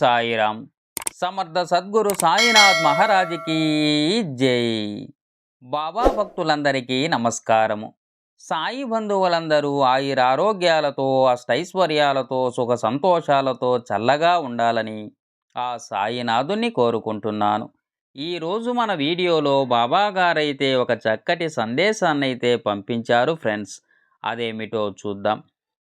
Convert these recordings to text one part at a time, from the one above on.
సాయిరాం సమర్థ సద్గురు సాయినాథ్ మహారాజుకి జై. బాబా భక్తులందరికీ నమస్కారము. సాయి బంధువులందరూ ఆయుర ఆరోగ్యాలతో అష్టైశ్వర్యాలతో సుఖ సంతోషాలతో చల్లగా ఉండాలని ఆ సాయినాథుని కోరుకుంటున్నాను. ఈరోజు మన వీడియోలో బాబా గారైతే ఒక చక్కటి సందేశాన్ని అయితే పంపించారు ఫ్రెండ్స్. అదేమిటో చూద్దాం.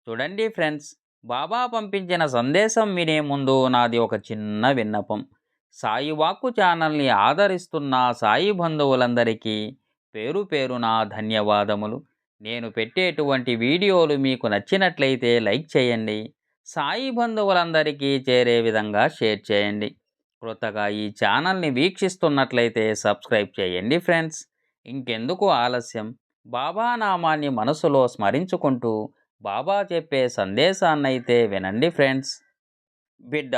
చూడండి ఫ్రెండ్స్. బాబా పంపించిన సందేశం వినే ముందు నాది ఒక చిన్న విన్నపం. సాయి వాక్కు ఛానల్ని ఆదరిస్తున్న సాయి బంధువులందరికీ పేరు పేరున ధన్యవాదములు. నేను పెట్టేటువంటి వీడియోలు మీకు నచ్చినట్లయితే లైక్ చేయండి. సాయి బంధువులందరికీ చేరే విధంగా షేర్ చేయండి. క్రొత్తగా ఈ ఛానల్ని వీక్షిస్తున్నట్లయితే సబ్స్క్రైబ్ చేయండి ఫ్రెండ్స్. ఇంకెందుకు ఆలస్యం? బాబా నామాన్ని మనసులో స్మరించుకుంటూ బాబా చెప్పే సందేశాన్నైతే వినండి ఫ్రెండ్స్. బిడ్డ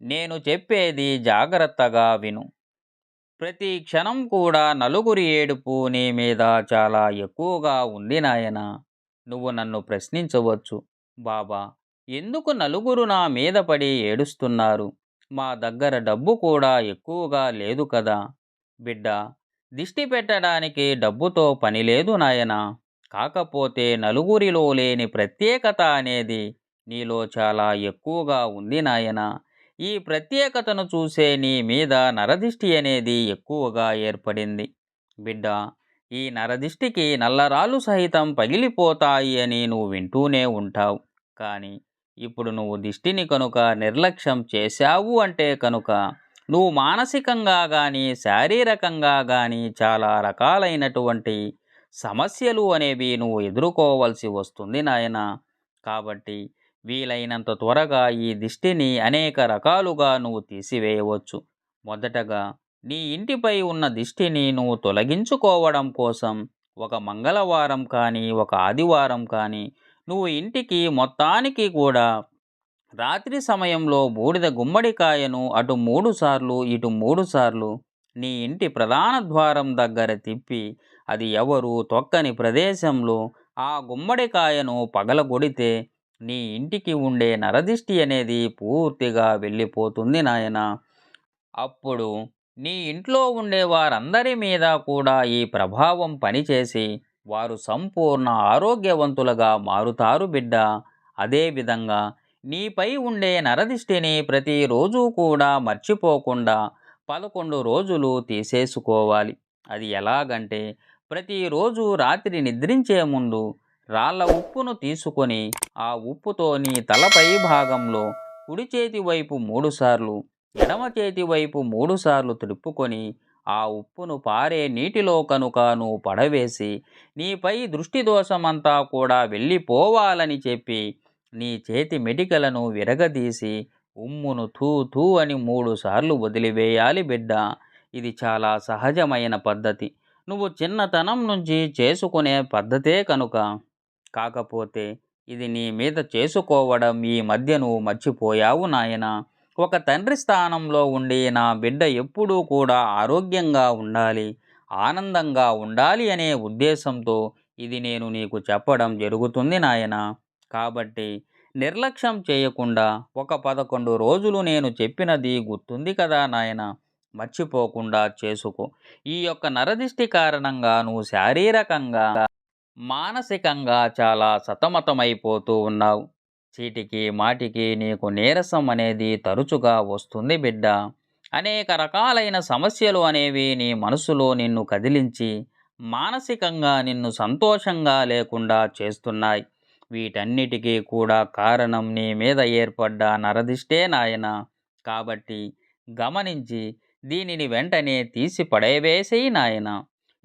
నేను చెప్పేది జాగ్రత్తగా విను. ప్రతి క్షణం కూడా నలుగురి ఏడుపు నీ మీద చాలా ఎక్కువగా ఉంది నాయన. నువ్వు నన్ను ప్రశ్నించవచ్చు. బాబా ఎందుకు నలుగురు నా మీద పడి ఏడుస్తున్నారు? మా దగ్గర డబ్బు కూడా ఎక్కువగా లేదు కదా. బిడ్డ దిష్టి పెట్టడానికి డబ్బుతో పని లేదు నాయనా. కాకపోతే నలుగురిలో లేని ప్రత్యేకత అనేది నీలో చాలా ఎక్కువగా ఉంది నాయన. ఈ ప్రత్యేకతను చూసే నీ మీద నరదిష్టి అనేది ఎక్కువగా ఏర్పడింది. బిడ్డ ఈ నరదిష్టికి నల్లరాళ్ళు సహితం పగిలిపోతాయి అని నువ్వు వింటూనే ఉంటావు. కానీ ఇప్పుడు నువ్వు దిష్టిని కనుక నిర్లక్ష్యం చేశావు అంటే కనుక నువ్వు మానసికంగా కానీ శారీరకంగా కానీ చాలా రకాలైనటువంటి సమస్యలు అనేవి నువ్వు ఎదుర్కోవాల్సి వస్తుంది నాయన. కాబట్టి వీలైనంత త్వరగా ఈ దిష్టిని అనేక రకాలుగా నువ్వు తీసివేయవచ్చు. మొదటగా నీ ఇంటిపై ఉన్న దిష్టిని నువ్వు తొలగించుకోవడం కోసం ఒక మంగళవారం కానీ ఒక ఆదివారం కానీ నువ్వు ఇంటికి మొత్తానికి కూడా రాత్రి సమయంలో బూడిద గుమ్మడికాయను అటు మూడు సార్లు ఇటు మూడు సార్లు నీ ఇంటి ప్రధాన ద్వారం దగ్గర తిప్పి అది ఎవరు తొక్కని ప్రదేశంలో ఆ గుమ్మడికాయను పగలగొడితే నీ ఇంటికి ఉండే నరదిష్టి అనేది పూర్తిగా వెళ్ళిపోతుంది నాయన. అప్పుడు నీ ఇంట్లో ఉండే వారందరి మీద కూడా ఈ ప్రభావం పనిచేసి వారు సంపూర్ణ ఆరోగ్యవంతులుగా మారుతారు బిడ్డ. అదేవిధంగా నీపై ఉండే నరదిష్టిని ప్రతిరోజు కూడా మర్చిపోకుండా పదకొండు రోజులు తీసేసుకోవాలి. అది ఎలాగంటే ప్రతిరోజు రాత్రి నిద్రించే ముందు రాళ్ళ ఉప్పును తీసుకొని ఆ ఉప్పుతో నీ తలపై భాగంలో కుడి చేతి వైపు మూడుసార్లు ఎడమ చేతి వైపు మూడుసార్లు త్రిప్పుకొని ఆ ఉప్పును పారే నీటిలో కనుక నువ్వు పడవేసి నీపై దృష్టి దోషమంతా కూడా వెళ్ళిపోవాలని చెప్పి నీ చేతి మెటికలను విరగదీసి ఉమ్మును తూ తూ అని మూడు సార్లు వదిలివేయాలి బిడ్డ. ఇది చాలా సహజమైన పద్ధతి. నువ్వు చిన్నతనం నుంచి చేసుకునే పద్ధతే కనుక కాకపోతే ఇది నీ మీద చేసుకోవడం ఈ మధ్య నువ్వు మర్చిపోయావు నాయన. ఒక తండ్రి స్థానంలో ఉండి నా బిడ్డ ఎప్పుడూ కూడా ఆరోగ్యంగా ఉండాలి ఆనందంగా ఉండాలి అనే ఉద్దేశంతో ఇది నేను నీకు చెప్పడం జరుగుతుంది నాయన. కాబట్టి నిర్లక్ష్యం చేయకుండా ఒక పదకొండు రోజులు నేను చెప్పినది గుర్తుంది కదా నాయన. మర్చిపోకుండా చేసుకో. ఈ యొక్క నరదిష్టి కారణంగా నువ్వు శారీరకంగా మానసికంగా చాలా సతమతమైపోతూ ఉన్నావు. చీటికి మాటికి నీకు నీరసం అనేది తరచుగా వస్తుంది బిడ్డ. అనేక రకాలైన సమస్యలు అనేవి నీ మనసులో నిన్ను కదిలించి మానసికంగా నిన్ను సంతోషంగా లేకుండా చేస్తున్నాయి. వీటన్నిటికీ కూడా కారణం నీ మీద ఏర్పడ్డ నరదిష్టే నాయన. కాబట్టి గమనించి దీనిని వెంటనే తీసి పడేవేసేయి నాయన.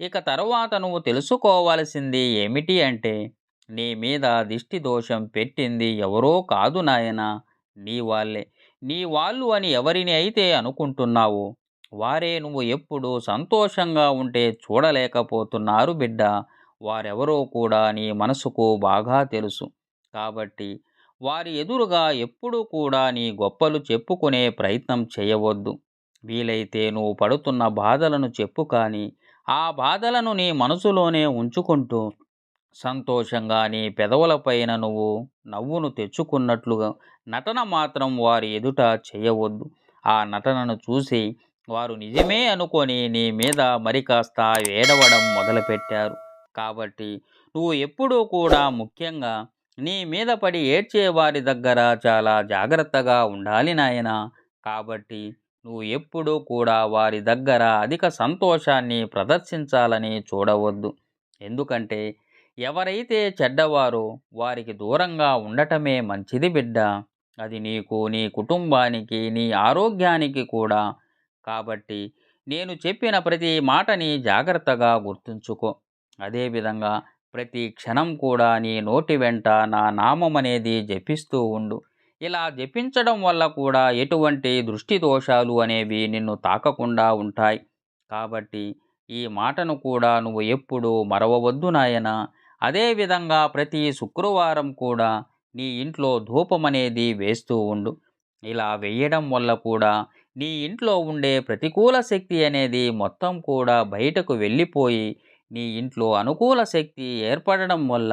ఇక తరువాత నువ్వు తెలుసుకోవాల్సింది ఏమిటి అంటే నీ మీద దిష్టి దోషం పెట్టింది ఎవరో కాదు నాయన. నీ వాళ్ళే. నీ వాళ్ళు అని ఎవరిని అయితే అనుకుంటున్నావో? వారే నువ్వు ఎప్పుడు సంతోషంగా ఉంటే చూడలేకపోతున్నారు బిడ్డ. వారెవరో కూడా నీ మనసుకు బాగా తెలుసు. కాబట్టి వారి ఎదురుగా ఎప్పుడూ కూడా నీ గొప్పలు చెప్పుకునే ప్రయత్నం చేయవద్దు. వీలైతే నువ్వు పడుతున్న బాధలను చెప్పు కానీ ఆ బాధలను నీ మనసులోనే ఉంచుకుంటూ సంతోషంగా నీ పెదవులపైన నువ్వు నవ్వును తెచ్చుకున్నట్లుగా నటన మాత్రం వారి ఎదుట చేయవద్దు. ఆ నటనను చూసి వారు నిజమే అనుకొని నీ మీద మరి కాస్త ఏడవడం మొదలుపెట్టారు. కాబట్టి నువ్వు ఎప్పుడూ కూడా ముఖ్యంగా నీ మీద పడి ఏడ్చే వారి దగ్గర చాలా జాగ్రత్తగా ఉండాలి నాయన. కాబట్టి నువ్వు ఎప్పుడూ కూడా వారి దగ్గర అధిక సంతోషాన్ని ప్రదర్శించాలని చూడవద్దు. ఎందుకంటే ఎవరైతే చెడ్డవారో వారికి దూరంగా ఉండటమే మంచిది బిడ్డ. అది నీకు నీ కుటుంబానికి నీ ఆరోగ్యానికి కూడా. కాబట్టి నేను చెప్పిన ప్రతి మాటని జాగ్రత్తగా గుర్తుంచుకో. అదేవిధంగా ప్రతి క్షణం కూడా నీ నోటి వెంట నా నామం అనేది జపిస్తూ ఉండు. ఇలా జపించడం వల్ల కూడా ఎటువంటి దృష్టి దోషాలు అనేవి నిన్ను తాకకుండా ఉంటాయి. కాబట్టి ఈ మాటను కూడా నువ్వు ఎప్పుడూ మరవవద్దు నాయన. అదేవిధంగా ప్రతి శుక్రవారం కూడా నీ ఇంట్లో ధూపం అనేది వేస్తూ ఉండు. ఇలా వేయడం వల్ల కూడా నీ ఇంట్లో ఉండే ప్రతికూల శక్తి అనేది మొత్తం కూడా బయటకు వెళ్ళిపోయి నీ ఇంట్లో అనుకూల శక్తి ఏర్పడడం వల్ల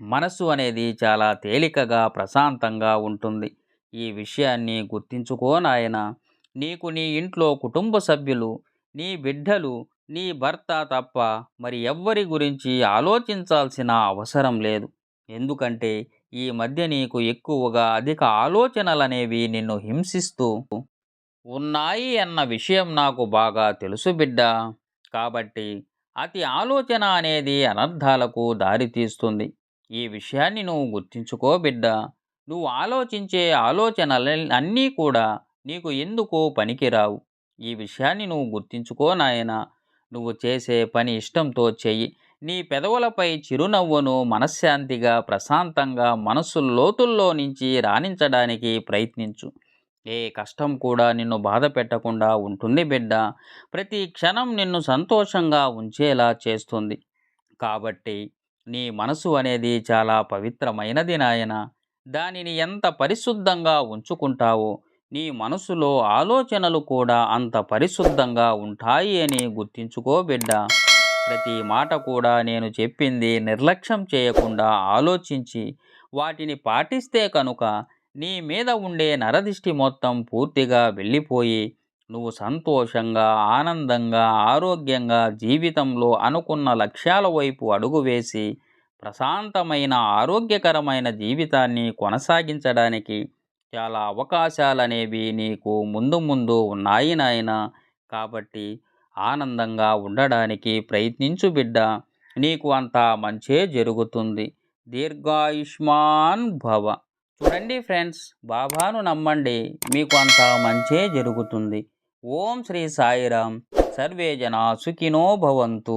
మనస్సు అనేది చాలా తేలికగా ప్రశాంతంగా ఉంటుంది. ఈ విషయాన్ని గుర్తించుకో నాయన. నీకు నీ ఇంట్లో కుటుంబ సభ్యులు నీ బిడ్డలు నీ భర్త తప్ప మరి ఎవ్వరి గురించి ఆలోచించాల్సిన అవసరం లేదు. ఎందుకంటే ఈ మధ్య నీకు ఎక్కువగా అధిక ఆలోచనలనేవి నిన్ను హింసిస్తూ ఉన్నాయి అన్న విషయం నాకు బాగా తెలుసు బిడ్డ. కాబట్టి అతి ఆలోచన అనేది అనర్థాలకు దారితీస్తుంది. ఈ విషయాన్ని నువ్వు గుర్తించుకో బిడ్డ. నువ్వు ఆలోచించే ఆలోచనలు అన్నీ కూడా నీకు ఎందుకు పనికిరావు. ఈ విషయాన్ని నువ్వు గుర్తించుకో నాయనా. నువ్వు చేసే పని ఇష్టంతో చెయ్యి. నీ పెదవులపై చిరునవ్వును మనశ్శాంతిగా ప్రశాంతంగా మనస్సు లోతుల్లో నుంచి రాణించడానికి ప్రయత్నించు. ఏ కష్టం కూడా నిన్ను బాధ పెట్టకుండా ఉంటుంది బిడ్డ. ప్రతి క్షణం నిన్ను సంతోషంగా ఉంచేలా చేస్తుంది. కాబట్టి నీ మనసు అనేది చాలా పవిత్రమైనది నాయన. దానిని ఎంత పరిశుద్ధంగా ఉంచుకుంటావో నీ మనసులో ఆలోచనలు కూడా అంత పరిశుద్ధంగా ఉంటాయి అని గుర్తించుకో బిడ్డ. ప్రతి మాట కూడా నేను చెప్పింది నిర్లక్ష్యం చేయకుండా ఆలోచించి వాటిని పాటిస్తే కనుక నీ మీద ఉండే నరదిష్టి మొత్తం పూర్తిగా వెళ్ళిపోయి నువ్వు సంతోషంగా ఆనందంగా ఆరోగ్యంగా జీవితంలో అనుకున్న లక్ష్యాల వైపు అడుగు వేసి ప్రశాంతమైన ఆరోగ్యకరమైన జీవితాన్ని కొనసాగించడానికి చాలా అవకాశాలనేవి నీకు ముందు ముందు ఉన్నాయి నాయన. కాబట్టి ఆనందంగా ఉండడానికి ప్రయత్నించు బిడ్డ. నీకు అంతా మంచే జరుగుతుంది. దీర్ఘాయుష్మాన్ భవ. చూడండి ఫ్రెండ్స్ బాబాను నమ్మండి. మీకు అంతా మంచే జరుగుతుంది. ఓం శ్రీ సాయిరాం. సర్వే జనా సుఖినో భవంతు.